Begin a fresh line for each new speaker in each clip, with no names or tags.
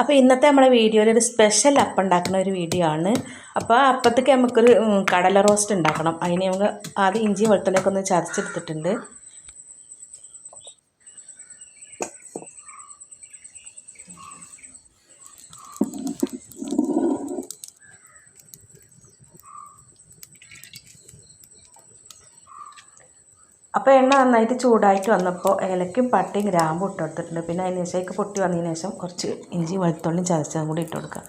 അപ്പോൾ ഇന്നത്തെ നമ്മുടെ വീഡിയോയിൽ ഒരു സ്പെഷ്യൽ അപ്പം ഉണ്ടാക്കുന്ന ഒരു വീഡിയോ ആണ്. അപ്പോൾ അപ്പത്തേക്ക് നമുക്കൊരു കടല റോസ്റ്റ് ഉണ്ടാക്കണം. അതിന് നമുക്ക് ആദ്യം ഇഞ്ചി വെളുത്തുള്ളിയൊക്കെ ഒന്ന് ചതച്ചെടുത്തിട്ടുണ്ട്. അപ്പോൾ എണ്ണ നന്നായിട്ട് ചൂടായിട്ട് വന്നപ്പോൾ ഏലക്കും പട്ടയും ഗ്രാമ്പും ഇട്ട് കൊടുത്തിട്ടുണ്ട്. പിന്നെ അതിന് ശേഷം പൊട്ടി വന്നതിന് ശേഷം കുറച്ച് ഇഞ്ചി വെളുത്തുള്ളിയും ചതച്ചതും കൂടി ഇട്ട് കൊടുക്കാം.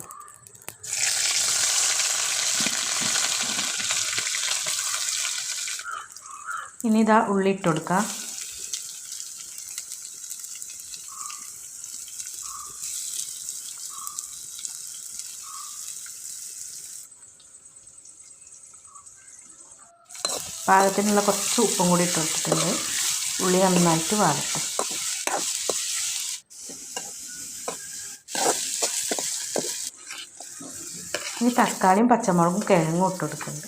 ഇനി ഇതാ ഉള്ളി ഇട്ട് കൊടുക്കാം. പാകത്തിനുള്ള കുറച്ച് ഉപ്പും കൂടി ഇട്ട് കൊടുത്തിട്ടുണ്ട്. ഉള്ളി നന്നായിട്ട് വാടട്ടെ ഇനി തക്കാളിയും പച്ചമുളകും കിഴങ്ങും ഇട്ട് കൊടുക്കുന്നുണ്ട്.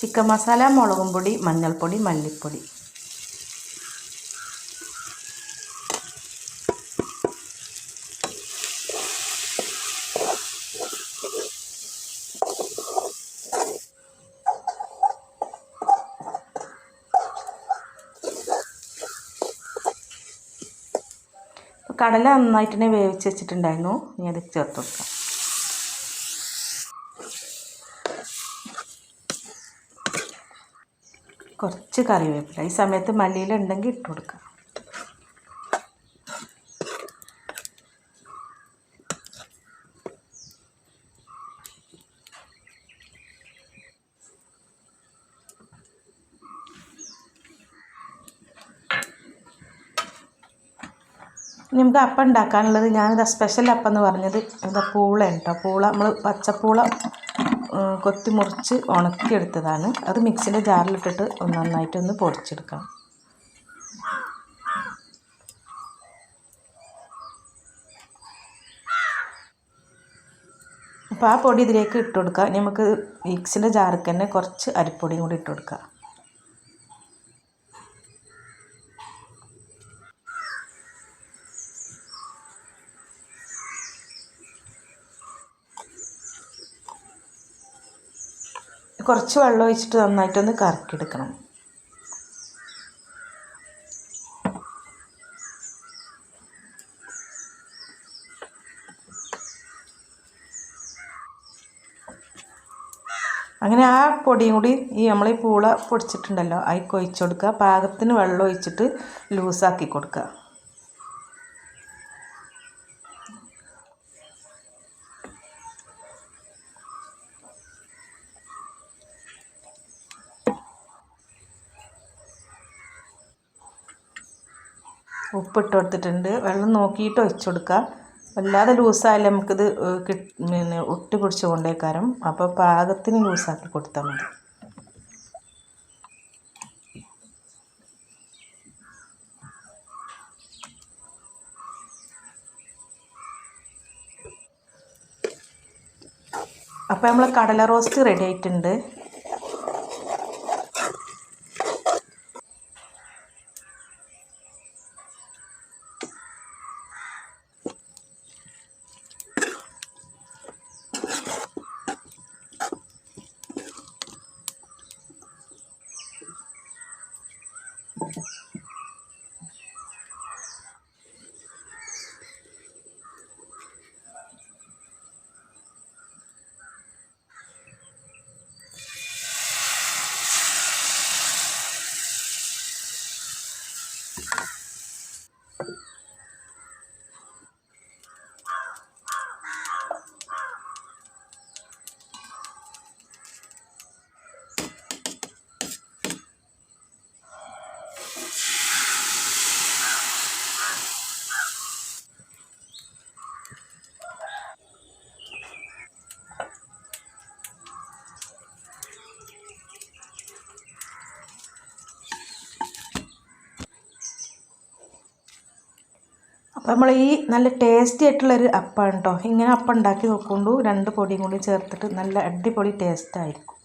ചിക്കൻ മസാല മുളകും പൊടി മഞ്ഞൾപ്പൊടി മല്ലിപ്പൊടി. കടല നന്നായിട്ട് തന്നെ വേവിച്ച് വെച്ചിട്ടുണ്ടായിരുന്നു. ഇനി അത് ചേർത്ത് കൊടുക്കാം കുറച്ച് കറിവേപ്പില. ഈ സമയത്ത് മല്ലിയില ഉണ്ടെങ്കിൽ ഇട്ട് കൊടുക്കാം. നമുക്ക് അപ്പം ഉണ്ടാക്കാനുള്ളത് ഞാനിതാ സ്പെഷ്യൽ അപ്പം എന്ന് പറഞ്ഞത് എന്താ പൂളയാണ് കേട്ടോ പൂള നമ്മൾ പച്ചപ്പൂള കൊത്തി മുറിച്ച് ഉണക്കിയെടുത്തതാണ്. അത് മിക്സിന്റെ ജാറിലിട്ടിട്ട് ഒന്ന് നന്നായിട്ടൊന്ന് പൊടിച്ചെടുക്കണം. അപ്പോൾ ആ പൊടി ഇതിലേക്ക് ഇട്ട് കൊടുക്കുക. നമുക്ക് മിക്സിന്റെ ജാറിൽ തന്നെ കുറച്ച് അരിപ്പൊടിയും കൂടി ഇട്ട് കൊടുക്കുക. കുറച്ച് വെള്ളം ഒഴിച്ചിട്ട് നന്നായിട്ടൊന്ന് കറക്കിയെടുക്കണം. അങ്ങനെ ആ പൊടിയും കൂടി ഈ നമ്മൾ ഈ പൂള പൊടിച്ചിട്ടുണ്ടല്ലോ അതിൽ ഒഴിച്ച് കൊടുക്കുക. പാകത്തിന് വെള്ളം ഒഴിച്ചിട്ട് ലൂസാക്കി കൊടുക്കുക. ഉപ്പിട്ട് കൊടുത്തിട്ടുണ്ട്. വെള്ളം നോക്കിയിട്ട് ഒഴിച്ച് കൊടുക്കുക. വല്ലാതെ ലൂസായാലും നമുക്കിത് പിന്നെ ഒട്ടി പിടിച്ച് കൊണ്ടേക്കാരം. അപ്പോൾ പാകത്തിന് ലൂസാക്കി കൊടുത്താൽ മതി. അപ്പോൾ നമ്മൾ കടല റോസ്റ്റ് റെഡി ആയിട്ടുണ്ട്. നമ്മൾ ഈ നല്ല ടേസ്റ്റി ആയിട്ടുള്ളൊരു അപ്പമാണ് കേട്ടോ ഇങ്ങനെ അപ്പം ഉണ്ടാക്കി നോക്കുമ്പോൾ രണ്ട് പൊടിയും കൂടി ചേർത്തിട്ട് നല്ല അടിപൊളി ടേസ്റ്റ് ആയിരിക്കും.